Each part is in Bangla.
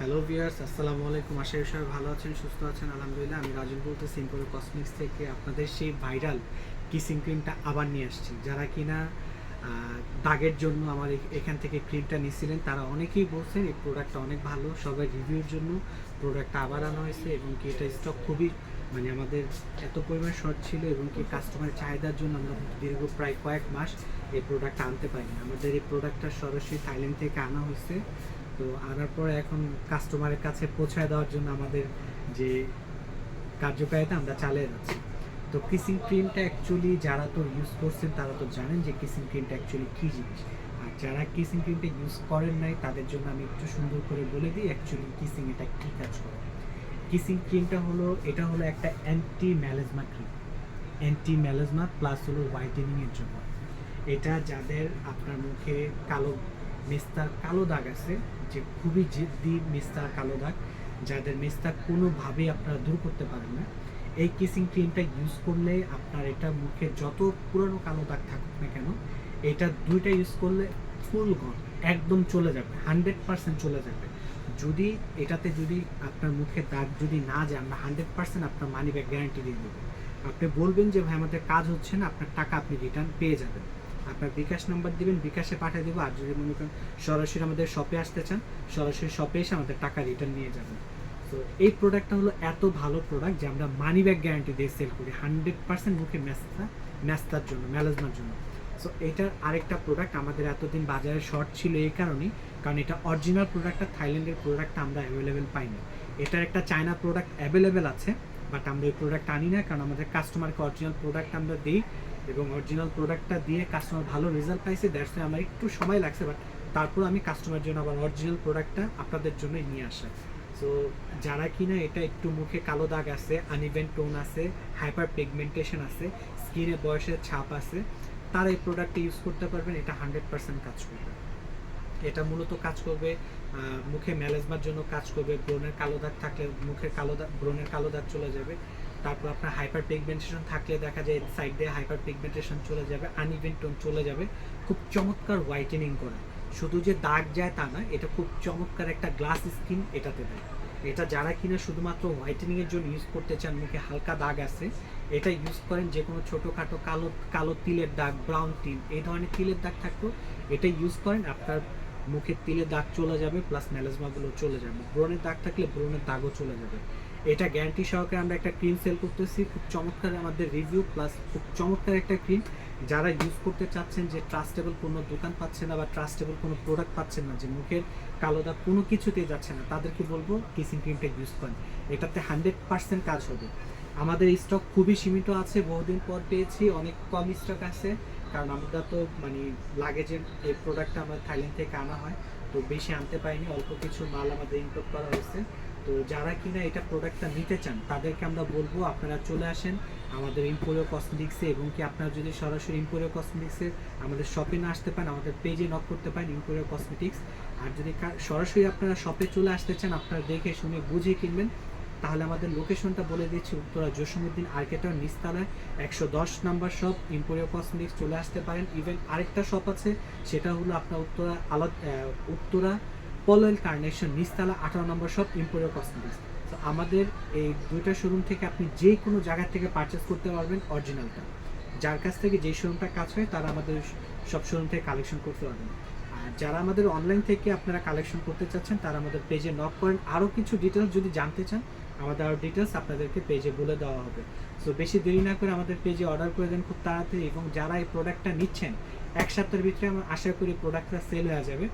হ্যালো ভিউয়ার্স আসসালামু আলাইকুম আশা সবাই ভালো আছেন, সুস্থ আছেন। আলহামদুলিল্লাহ, আমি রাজুল বলতে সিম্পল কসমিক্স থেকে আপনাদের সেই ভাইরাল কিসিং ক্রিমটা আবার নিয়ে আসছি। যারা কিনা দাগের জন্য আমার এখান থেকে ক্রিমটা নিয়েছিলেন তারা অনেকেই বলছেন এই প্রোডাক্টটা অনেক ভালো। সবাই রিভিউর জন্য প্রোডাক্টটা আবার আনা হয়েছে এবং কি এটা স্টক খুবই মানে আমাদের এত পরিমাণ শর্ট ছিল এবং কি কাস্টমারের চাহিদার জন্য আমরা দীর্ঘ প্রায় কয়েক মাস এই প্রোডাক্টটা আনতে পারিনি। আমাদের এই প্রোডাক্টটা সরাসরি থাইল্যান্ড থেকে আনা হয়েছে। তো আনার পরে এখন কাস্টমারের কাছে পৌঁছায় দেওয়ার জন্য আমাদের যে কার্যকারিতা আমরা চালিয়ে যাচ্ছি। তো কিসিং ক্রিমটা অ্যাকচুয়ালি যারা তো ইউজ করছেন, তারা তো জানেন যে কিসিং ক্রিমটা অ্যাকচুয়ালি কী জিনিস। আর যারা কিসিং ক্রিমটা ইউজ করেন নাই, তাদের জন্য আমি একটু সুন্দর করে বলে দিই অ্যাকচুয়ালি কিসিং এটা কী কাজ করে? কিসিং ক্রিমটা হলো, এটা হলো একটা anti melasma cream anti melasma plus হলো হোয়াইটেনিংয়ের জন্য। এটা যাদের আপনার মুখে কালো, মেস্তার কালো দাগ আছে যে খুবই জিদ্দি মিস্তার কালো দাগ যাদের মেস্তা কোনোভাবেই আপনারা দূর করতে পারেন না। এই কিসিং ক্রিমটা ইউজ করলে আপনার এটা মুখে যত পুরনো কালো দাগ থাকুক না কেন, এটা দুইটা ইউজ করলে ফুল গন একদম চলে যাবে হান্ড্রেড পার্সেন্ট চলে যাবে। যদি এটাতে যদি আপনার মুখে দাগ যদি না যায়, আমরা হান্ড্রেড পার্সেন্ট আপনার মানি ব্যাক গ্যারান্টি দিয়ে দেবো। আপনি বলবেন যে, ভাই, আমাদের কাজ হচ্ছে না, আপনার টাকা আপনি রিটার্ন পেয়ে যাবেন। আপনার বিকাশ নাম্বার দিবেন, বিকাশে পাঠিয়ে দেবো। আর যদি মনে করেন সরাসরি আমাদের শপে আসতে চান, সরাসরি শপে এসে আমাদের টাকা রিটার্ন নিয়ে যাবেন। তো এই প্রোডাক্টটা হলো এত ভালো প্রোডাক্ট যে আমরা মানি ব্যাক গ্যারান্টি দিয়ে সেল করি। হান্ড্রেড পার্সেন্ট মুখে ম্যাস্তা ম্যাস্তার জন্য, ম্যালেজমার জন্য। সো এটার আরেকটা প্রোডাক্ট আমাদের এতদিন বাজারে শর্ট ছিল এই কারণেই, কারণ এটা অরিজিনাল প্রোডাক্টটা থাইল্যান্ডের প্রোডাক্টটা আমরা অ্যাভেলেবেল পাইনি। এটার একটা চায়না প্রোডাক্ট অ্যাভেলেবেল আছে বাট আমরা এই প্রোডাক্ট আনি না, কারণ আমাদের কাস্টমারকে অরিজিনাল প্রোডাক্ট আমরা দিই। এবং অরিজিনাল প্রোডাক্টটা দিয়ে কাস্টমার ভালো রেজাল্ট পাইছে দ্যাটস আমার একটু সময় লাগছে বাট তারপর আমি কাস্টমার জন্য আবার অরিজিনাল প্রোডাক্টটা আপনাদের জন্যই নিয়ে আসা। সো যারা কিনা এটা একটু মুখে কালো দাগ আছে আনইভেন টোন আছে হাইপার পিগমেন্টেশন আছে স্কিনে বয়সের ছাপ আছে, তারা এই প্রোডাক্টটা ইউজ করতে পারবেন, এটা হান্ড্রেড পার্সেন্ট কাজ করবে। এটা মূলত কাজ করবে মুখে ম্যালেজমার জন্য কাজ করবে, ব্রণের কালো দাগ থাকলে মুখের কালো দাগ, ব্রণের কালো দাগ চলে যাবে। তারপর আপনার হাইপার পিগমেন্টেশন থাকলে দেখা যায় সাইড দিয়ে হাইপার পিগমেন্টেশন চলে যাবে আনইভেন টোন চলে যাবে। খুব চমৎকার হোয়াইটেনিং করে। শুধু যে দাগ যায় তা না এটা খুব চমৎকার একটা গ্লাস স্কিন এটাতে দেয়। এটা যারা কিনা শুধুমাত্র হোয়াইটেনিং এর জন্য ইউজ করতে চান, মুখে হালকা দাগ আছে, এটা ইউজ করেন যে কোনো ছোটোখাটো কালো কালো তিলের দাগ ব্রাউন তিল, এই ধরনের তিলের দাগ থাকতো এটা ইউজ করেন, আপনার মুখের তিলের দাগ চলে যাবে প্লাস ম্যালেজমাগুলো চলে যাবে। ব্রণের দাগ থাকলে ব্রণের দাগও চলে যাবে। এটা গ্যারান্টি সহকারে আমরা একটা ক্রিম সেল করতেছি। খুব চমৎকার আমাদের রিভিউ প্লাস খুব চমৎকার একটা ক্রিম যারা ইউজ করতে চাচ্ছেন যে ট্রাস্টেবল কোনো দোকান পাচ্ছেন না বা ট্রাস্টেবল কোনো প্রোডাক্ট পাচ্ছেন না, যে মুখের কালো দাগ কোনো কিছুতেই যাচ্ছে না, তাদেরকে বলব কিসিং ক্রিমটা ইউজ করেন। এটাতে হান্ড্রেড পার্সেন্ট কাজ হবে। আমাদের স্টক খুবই সীমিত আছে, বহুদিন পর পেয়েছি, অনেক কম স্টক আছে। কারণ আমরা তো মানে লাগেজের এই প্রোডাক্টটা আমরা থাইল্যান্ড থেকে আনা হয়। তো বেশি আনতে পারিনি, অল্প কিছু মাল আমাদের ইম্পোর্ট করা হয়েছে। তো যারা কিনা এটা প্রোডাক্টটা নিতে চান, তাদেরকে আমরা বলব আপনারা চলে আসেন আমাদের ইম্পোরিও কসমেটিক্সে এবং কি আপনারা যদি সরাসরি ইম্পোরিও কসমেটিক্সে আমাদের শপে না আসতে পারেন, আমাদের পেজে নক করতে পারেন ইম্পোরিও কসমেটিক্স আর যদি সরাসরি আপনারা শপে চলে আসতে চান, আপনারা দেখে শুনে বুঝে কিনবেন। তাহলে আমাদের লোকেশনটা বলে দিচ্ছি উত্তরা জসীমুদ্দিন আর্কেটার নিস্তালায় একশো দশ নাম্বার শপ ইম্পোরিও কসমেটিক্স চলে আসতে পারেন। ইভেন আরেকটা শপ আছে, সেটা হলো আপনার উত্তরা আলাদ উত্তরা পলয়েল কার্নেশন নিস্তালা আঠারো নম্বর শপ ইম্পোরিও কসমেটিক্স তো আমাদের এই দুইটা শোরুম থেকে আপনি যে কোনো জায়গা থেকে পারচেস করতে পারবেন অরিজিনালটা যার কাছ থেকে যে শোরুমটা কাজ হয়, তারা আমাদের সব শোরুম থেকে কালেকশন করতে পারবেন। আর যারা আমাদের অনলাইন থেকে আপনারা কালেকশন করতে চাচ্ছেন, তারা আমাদের পেজে নক করেন। আরও কিছু ডিটেলস যদি জানতে চান আমাদের আরও ডিটেলস আপনাদেরকে পেজে বলে দেওয়া হবে। সো বেশি দেরি না করে আমাদের পেজে অর্ডার করে দেন খুব তাড়াতাড়ি এবং যারা এই প্রোডাক্টটা নিচ্ছেন, এক সপ্তাহের ভিতরে আমরা আশা করি প্রোডাক্টটা সেল হয়ে যাবে।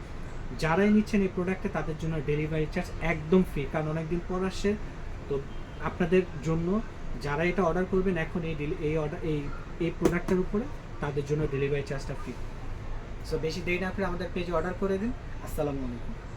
যারাই নিচ্ছেন এই প্রোডাক্টটা তাদের জন্য ডেলিভারি চার্জ একদম ফ্রি কারণ অনেকদিন পর আসছে। তো, আপনাদের জন্য যারা এটা অর্ডার করবেন, এখন এই এই অর্ডার এই এই প্রোডাক্টের উপরে তাদের জন্য ডেলিভারি চার্জটা ফ্রি সো বেশি দেরি না করে আমাদের পেজে অর্ডার করে দিন। আসসালামু আলাইকুম।